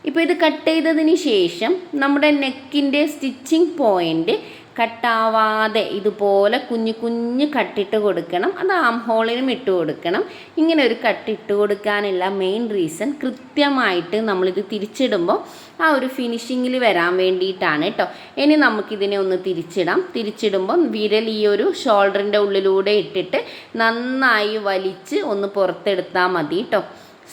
ഇപ്പോൾ ഇത് കട്ട് ചെയ്തതിന് ശേഷം നമ്മുടെ നെക്കിന്റെ സ്റ്റിച്ചിങ് പോയിന്റ് കട്ടാവാതെ ഇതുപോലെ കുഞ്ഞു കുഞ്ഞു കട്ടിട്ട് കൊടുക്കണം. അത് ആം ഹോളിനും ഇട്ട് കൊടുക്കണം. ഇങ്ങനെ ഒരു കട്ടിട്ട് കൊടുക്കാനുള്ള മെയിൻ റീസൺ കൃത്യമായിട്ട് നമ്മളിത് തിരിച്ചിടുമ്പോൾ ആ ഒരു ഫിനിഷിങ്ങിൽ വരാൻ വേണ്ടിയിട്ടാണ് കേട്ടോ ഇനി നമുക്കിതിനെ ഒന്ന് തിരിച്ചിടാം. തിരിച്ചിടുമ്പോൾ വിരൽ ഈ ഒരു ഷോൾഡറിന്റെ ഉള്ളിലൂടെ ഇട്ടിട്ട് നന്നായി വലിച്ച് ഒന്ന് പുറത്തെടുത്താൽ മതി കേട്ടോ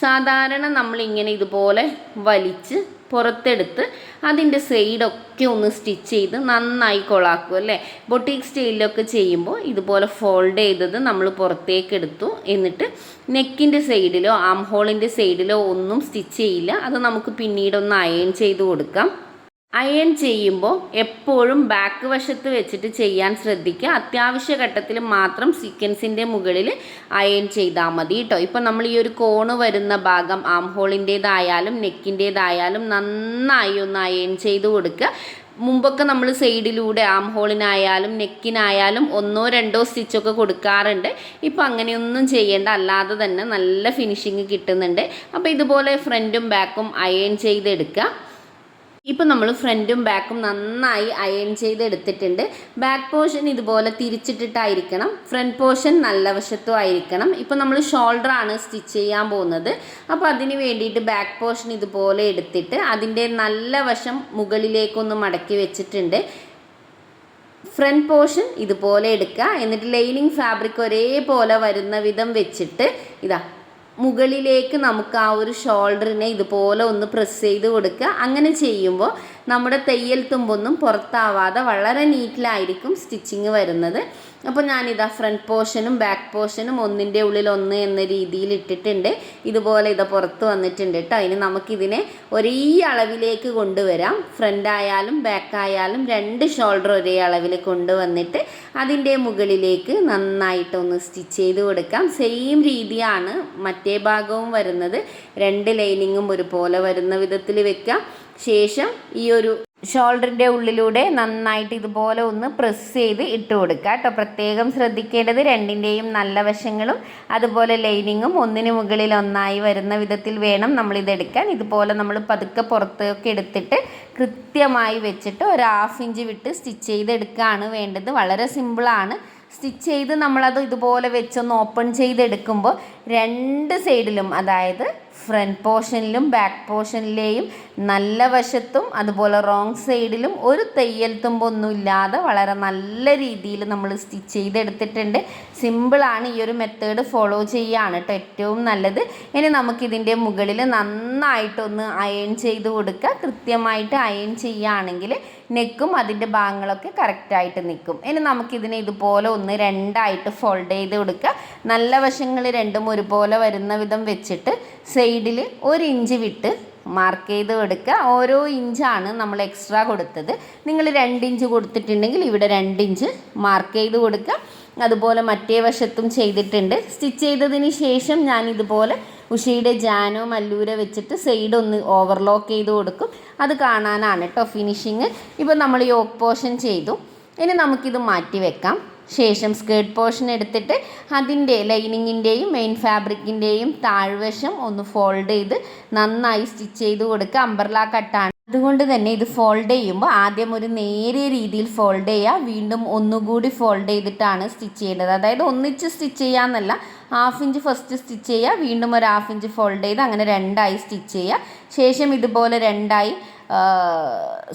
സാധാരണ നമ്മളിങ്ങനെ ഇതുപോലെ വലിച്ച് പുറത്തെടുത്ത് അതിന്റെ സൈഡൊക്കെ ഒന്ന് സ്റ്റിച്ച് ചെയ്ത് നന്നായി കൊളാക്കും അല്ലേ? ബൊട്ടീക്ക് സ്റ്റൈലിലൊക്കെ ചെയ്യുമ്പോൾ ഇതുപോലെ ഫോൾഡ് ചെയ്തത് നമ്മൾ പുറത്തേക്ക് എടുത്തു എന്നിട്ട് നെക്കിന്റെ സൈഡിലോ ആം ഹോളിന്റെ സൈഡിലോ ഒന്നും സ്റ്റിച്ച് ചെയ്യില്ല. അത് നമുക്ക് പിന്നീടൊന്ന് അയൺ ചെയ്ത് കൊടുക്കാം. അയൺ ചെയ്യുമ്പോൾ എപ്പോഴും ബാക്ക് വശത്ത് വെച്ചിട്ട് ചെയ്യാൻ ശ്രദ്ധിക്കുക. അത്യാവശ്യ ഘട്ടത്തിൽ മാത്രം സീക്വൻസിന്റെ മുകളിൽ അയൺ ചെയ്താൽ മതി കേട്ടോ ഇപ്പം നമ്മൾ ഈ ഒരു കോണ് വരുന്ന ഭാഗം ആം ഹോളിന്റേതായാലും നെക്കിന്റേതായാലും നന്നായി ഒന്ന് അയൺ ചെയ്ത് കൊടുക്കുക. മുമ്പൊക്കെ നമ്മൾ സൈഡിലൂടെ ആം ഹോളിനായാലും നെക്കിനായാലും ഒന്നോ രണ്ടോ സ്റ്റിച്ചൊക്കെ കൊടുക്കാറുണ്ട്. ഇപ്പം അങ്ങനെയൊന്നും ചെയ്യേണ്ട. അല്ലാതെ തന്നെ നല്ല ഫിനിഷിങ് കിട്ടുന്നുണ്ട്. അപ്പോൾ ഇതുപോലെ ഫ്രണ്ടും ബാക്കും അയൺ ചെയ്തെടുക്കുക. ഇപ്പം നമ്മൾ ഫ്രണ്ടും ബാക്കും നന്നായി അയൺ ചെയ്ത് എടുത്തിട്ടുണ്ട് ബാക്ക് പോർഷൻ ഇതുപോലെ തിരിച്ചിട്ടിട്ടായിരിക്കണം. ഫ്രണ്ട് പോർഷൻ നല്ല വശത്തും ആയിരിക്കണം. ഇപ്പം നമ്മൾ ഷോൾഡർ ആണ് സ്റ്റിച്ച് ചെയ്യാൻ പോകുന്നത്. അപ്പോൾ അതിന് വേണ്ടിയിട്ട് ബാക്ക് പോർഷൻ ഇതുപോലെ എടുത്തിട്ട് അതിന്റെ നല്ല വശം മുകളിലേക്കൊന്ന് മടക്കി വെച്ചിട്ടുണ്ട്. ഫ്രണ്ട് പോർഷൻ ഇതുപോലെ എടുക്കുക. എന്നിട്ട് ലൈനിങ് ഫാബ്രിക് ഒരേപോലെ വരുന്ന വിധം വെച്ചിട്ട് ഇതാ മുകളിലേക്ക് നമുക്ക് ആ ഒരു ഷോൾഡറിനെ ഇതുപോലെ ഒന്ന് പ്രസ് ചെയ്ത് കൊടുക്കുക. അങ്ങനെ ചെയ്യുമ്പോൾ നമ്മുടെ തയ്യൽ തുമ്പൊന്നും പുറത്താവാതെ വളരെ നീറ്റിലായിരിക്കും സ്റ്റിച്ചിങ് വരുന്നത്. അപ്പോൾ ഞാനിതാ ഫ്രണ്ട് പോർഷനും ബാക്ക് പോർഷനും ഒന്നിന്റെ ഉള്ളിൽ ഒന്ന് എന്ന രീതിയിൽ ഇട്ടിട്ടുണ്ട്. ഇതുപോലെ ഇത് പുറത്ത് വന്നിട്ടുണ്ട് കേട്ടോ അതിന് നമുക്കിതിനെ ഒരേ അളവിലേക്ക് കൊണ്ടുവരാം. ഫ്രണ്ട് ആയാലും ബാക്ക് ആയാലും രണ്ട് ഷോൾഡർ ഒരേ അളവിൽ കൊണ്ടുവന്നിട്ട് അതിന്റെ മുകളിലേക്ക് നന്നായിട്ടൊന്ന് സ്റ്റിച്ച് ചെയ്ത് കൊടുക്കാം. സെയിം രീതിയാണ് മറ്റേ ഭാഗവും വരുന്നത്. രണ്ട് ലൈനിങ്ങും ഒരുപോലെ വരുന്ന വിധത്തിൽ വെക്കാം. ശേഷം ഈ ഒരു ഷോൾഡറിന്റെ ഉള്ളിലൂടെ നന്നായിട്ട് ഇതുപോലെ ഒന്ന് പ്രസ് ചെയ്ത് ഇട്ട് കൊടുക്കുക കേട്ടോ. പ്രത്യേകം ശ്രദ്ധിക്കേണ്ടത് രണ്ടിന്റെയും നല്ല വശങ്ങളും അതുപോലെ ലൈനിങ്ങും ഒന്നിന് മുകളിൽ ഒന്നായി വരുന്ന വിധത്തിൽ വേണം നമ്മളിത് എടുക്കാൻ. ഇതുപോലെ നമ്മൾ പതുക്കെ പുറത്തൊക്കെ എടുത്തിട്ട് കൃത്യമായി വെച്ചിട്ട് ഒരു ഹാഫ് ഇഞ്ച് വിട്ട് സ്റ്റിച്ച് ചെയ്തെടുക്കുകയാണ് വേണ്ടത്. വളരെ സിമ്പിളാണ് സ്റ്റിച്ച് ചെയ്ത് നമ്മളത് ഇതുപോലെ വെച്ചൊന്ന് ഓപ്പൺ ചെയ്തെടുക്കുമ്പോൾ രണ്ട് സൈഡിലും അതായത് ഫ്രണ്ട് പോർഷനിലും ബാക്ക് പോർഷനിലെയും നല്ല വശത്തും അതുപോലെ റോങ് സൈഡിലും ഒരു തയ്യൽ തുമ്പൊന്നും ഇല്ലാതെ വളരെ നല്ല രീതിയിൽ നമ്മൾ സ്റ്റിച്ച് ചെയ്തെടുത്തിട്ടുണ്ട്. സിമ്പിളാണ് ഈ ഒരു മെത്തേഡ് ഫോളോ ചെയ്യുകയാണ് കേട്ടോ ഏറ്റവും നല്ലത്. ഇനി നമുക്കിതിന്റെ മുകളിൽ നന്നായിട്ടൊന്ന് അയൺ ചെയ്ത് കൊടുക്കുക. കൃത്യമായിട്ട് അയൺ ചെയ്യുകയാണെങ്കിൽ നെക്കും അതിന്റെ ഭാഗങ്ങളൊക്കെ കറക്റ്റായിട്ട് നിൽക്കും ഇനി നമുക്കിതിനെ ഇതുപോലെ ഒന്ന് രണ്ടായിട്ട് ഫോൾഡ് ചെയ്ത് കൊടുക്കുക. നല്ല വശങ്ങൾ രണ്ടും ഒരുപോലെ വരുന്ന വിധം വെച്ചിട്ട് സൈഡിൽ ഒരു ഇഞ്ച് വിട്ട് മാർക്ക് ചെയ്ത് കൊടുക്കുക. ഓരോ ഇഞ്ചാണ് നമ്മൾ എക്സ്ട്രാ കൊടുത്തത്. നിങ്ങൾ രണ്ട് ഇഞ്ച് കൊടുത്തിട്ടുണ്ടെങ്കിൽ ഇവിടെ രണ്ട് ഇഞ്ച് മാർക്ക് ചെയ്ത് കൊടുക്കുക. അതുപോലെ മറ്റേ വശത്തും ചെയ്തിട്ടുണ്ട്. സ്റ്റിച്ച് ചെയ്തതിന് ശേഷം ഞാൻ ഇതുപോലെ ഉഷയുടെ ജാനോ മല്ലൂര വെച്ചിട്ട് സൈഡ് ഒന്ന് ഓവർലോക്ക് ചെയ്ത് കൊടുക്കും. അത് കാണാനാണ് കേട്ടോ ഫിനിഷിങ് ഇപ്പോൾ നമ്മൾ യോക്ക് പോർഷൻ ചെയ്തു. ഇനി നമുക്കിത് മാറ്റി വെക്കാം. ശേഷം സ്കേർട്ട് പോർഷൻ എടുത്തിട്ട് അതിന്റെ ലൈനിങ്ങിന്റെയും മെയിൻ ഫാബ്രിക്കിന്റെയും താഴ്വശം ഒന്ന് ഫോൾഡ് ചെയ്ത് നന്നായി സ്റ്റിച്ച് ചെയ്ത് കൊടുക്കുക. അമ്പർല കട്ടാണ് അതുകൊണ്ട് തന്നെ ഇത് ഫോൾഡ് ചെയ്യുമ്പോൾ ആദ്യം ഒരു നേരിയ രീതിയിൽ ഫോൾഡ് ചെയ്യുക. വീണ്ടും ഒന്നുകൂടി ഫോൾഡ് ചെയ്തിട്ടാണ് സ്റ്റിച്ച് ചെയ്യേണ്ടത്. അതായത് ഒന്നിച്ച് സ്റ്റിച്ച് ചെയ്യാന്നല്ല ഹാഫ് ഇഞ്ച് ഫസ്റ്റ് സ്റ്റിച്ച് ചെയ്യുക. വീണ്ടും ഒരു ഹാഫ് ഇഞ്ച് ഫോൾഡ് ചെയ്ത് അങ്ങനെ രണ്ടായി സ്റ്റിച്ച് ചെയ്യുക. ശേഷം ഇതുപോലെ രണ്ടായി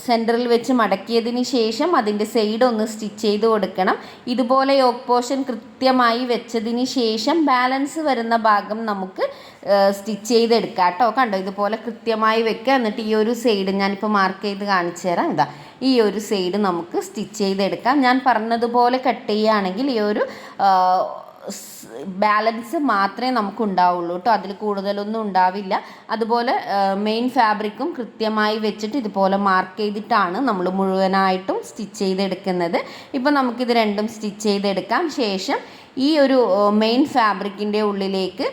സെന്ററിൽ വെച്ച് മടക്കിയതിന് ശേഷം അതിന്റെ സൈഡ് ഒന്ന് സ്റ്റിച്ച് ചെയ്ത് കൊടുക്കണം. ഇതുപോലെ യോക്ക് പോർഷൻ കൃത്യമായി വെച്ചതിന് ശേഷം ബാലൻസ് വരുന്ന ഭാഗം നമുക്ക് സ്റ്റിച്ച് ചെയ്തെടുക്കാം കേട്ടോ. കണ്ടോ? ഇതുപോലെ കൃത്യമായി വെക്കുക. എന്നിട്ട് ഈ ഒരു സൈഡ് ഞാനിപ്പോൾ മാർക്ക് ചെയ്ത് കാണിച്ചു തരാം. ഇതാ ഈ ഒരു സൈഡ് നമുക്ക് സ്റ്റിച്ച് ചെയ്തെടുക്കാം. ഞാൻ പറഞ്ഞതുപോലെ കട്ട് ചെയ്യുകയാണെങ്കിൽ ഈ ഒരു ബാലൻസ് മാത്രമേ നമുക്ക് ഉണ്ടാവുള്ളൂ കേട്ടോ. അതിൽ കൂടുതലൊന്നും ഉണ്ടാവില്ല. അതുപോലെ മെയിൻ ഫാബ്രിക്കും കൃത്യമായി വെച്ചിട്ട് ഇതുപോലെ മാർക്ക് ചെയ്തിട്ടാണ് നമ്മൾ മുഴുവനായിട്ടും സ്റ്റിച്ച് ചെയ്തെടുക്കുന്നത്. ഇപ്പോൾ നമുക്കിത് രണ്ടും സ്റ്റിച്ച് ചെയ്തെടുക്കാം. ശേഷം ഈ ഒരു മെയിൻ ഫാബ്രിക്കിന്റെ ഉള്ളിലേക്ക്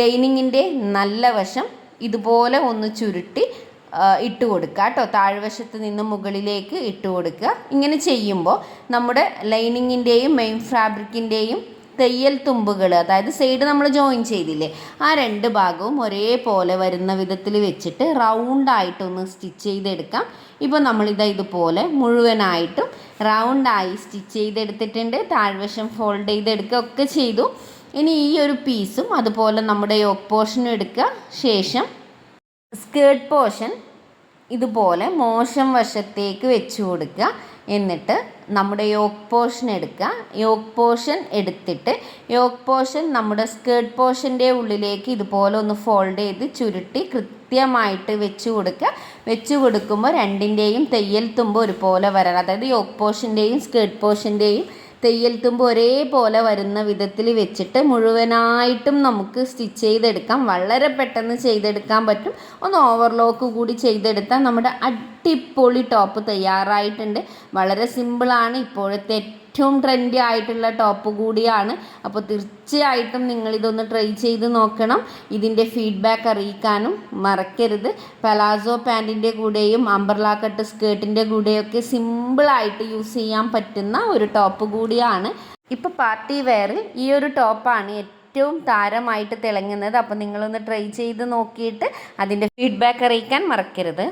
ലൈനിങ്ങിന്റെ നല്ല വശം ഇതുപോലെ ഒന്ന് ചുരുട്ടി ഇട്ട് കൊടുക്കുക കേട്ടോ. താഴ്വശത്ത് നിന്ന് മുകളിലേക്ക് ഇട്ട് കൊടുക്കുക. ഇങ്ങനെ ചെയ്യുമ്പോൾ നമ്മുടെ ലൈനിങ്ങിന്റെയും മെയിൻ ഫാബ്രിക്കിന്റെയും തയ്യൽ തുമ്പുകൾ അതായത് സൈഡ് നമ്മൾ ജോയിൻ ചെയ്തില്ലേ ആ രണ്ട് ഭാഗവും ഒരേപോലെ വരുന്ന വിധത്തിൽ വെച്ചിട്ട് റൗണ്ടായിട്ടൊന്ന് സ്റ്റിച്ച് ചെയ്തെടുക്കാം. ഇപ്പോൾ നമ്മളിതാ ഇതുപോലെ മുഴുവനായിട്ടും റൗണ്ടായി സ്റ്റിച്ച് ചെയ്തെടുത്തിട്ടുണ്ട്. താഴ്വശം ഫോൾഡ് ചെയ്തെടുക്കുക ഒക്കെ ചെയ്തു. ഇനി ഈ ഒരു പീസും അതുപോലെ നമ്മുടെ യോക്ക് പോർഷനും എടുക്കുക. ശേഷം സ്കേർട്ട് പോർഷൻ ഇതുപോലെ മോശം വശത്തേക്ക് വെച്ച് കൊടുക്കുക. എന്നിട്ട് നമ്മുടെ യോക്ക് പോർഷൻ എടുക്കുക. യോക്ക് പോർഷൻ എടുത്തിട്ട് യോക്ക് പോർഷൻ നമ്മുടെ സ്കേർട്ട് പോർഷന്റെ ഉള്ളിലേക്ക് ഇതുപോലെ ഒന്ന് ഫോൾഡ് ചെയ്ത് ചുരുട്ടി കൃത്യമായിട്ട് വെച്ച് കൊടുക്കുക. വെച്ച് കൊടുക്കുമ്പോൾ രണ്ടിന്റെയും തെയ്യൽ തുമ്പ് ഒരുപോലെ വരണം. അതായത് യോക്ക് പോർഷന്റെയും സ്കേർട്ട് പോർഷന്റെയും തെയ്യൽ തുമ്പ് ഒരേപോലെ വരുന്ന വിധത്തിൽ വെച്ചിട്ട് മുഴുവനായിട്ടും നമുക്ക് സ്റ്റിച്ച് ചെയ്തെടുക്കാം. വളരെ പെട്ടെന്ന് ചെയ്തെടുക്കാൻ പറ്റും. ഒന്ന് ഓവർലോക്ക് കൂടി ചെയ്തെടുത്താൽ നമ്മുടെ അടിപൊളി ടോപ്പ് തയ്യാറായിട്ടുണ്ട്. വളരെ സിമ്പിളാണ് ഇപ്പോഴത്തെ ഏറ്റവും ട്രെൻഡി ആയിട്ടുള്ള ടോപ്പ് കൂടിയാണ്. അപ്പോൾ തീർച്ചയായിട്ടും നിങ്ങളിതൊന്ന് ട്രൈ ചെയ്ത് നോക്കണം. ഇതിന്റെ ഫീഡ്ബാക്ക് അറിയിക്കാനും മറക്കരുത്. പലാസോ പാന്റിന്റെ കൂടെയും അംബർല കട്ട് സ്കേർട്ടിന്റെ കൂടെയൊക്കെ സിമ്പിളായിട്ട് യൂസ് ചെയ്യാൻ പറ്റുന്ന ഒരു ടോപ്പ് കൂടിയാണ്. ഇപ്പോൾ പാർട്ടി വെയറിൽ ഈ ഒരു ടോപ്പാണ് ഏറ്റവും താരമായിട്ട് തിളങ്ങുന്നത്. അപ്പോൾ നിങ്ങളൊന്ന് ട്രൈ ചെയ്ത് നോക്കിയിട്ട് അതിന്റെ ഫീഡ്ബാക്ക് അറിയിക്കാൻ മറക്കരുത്.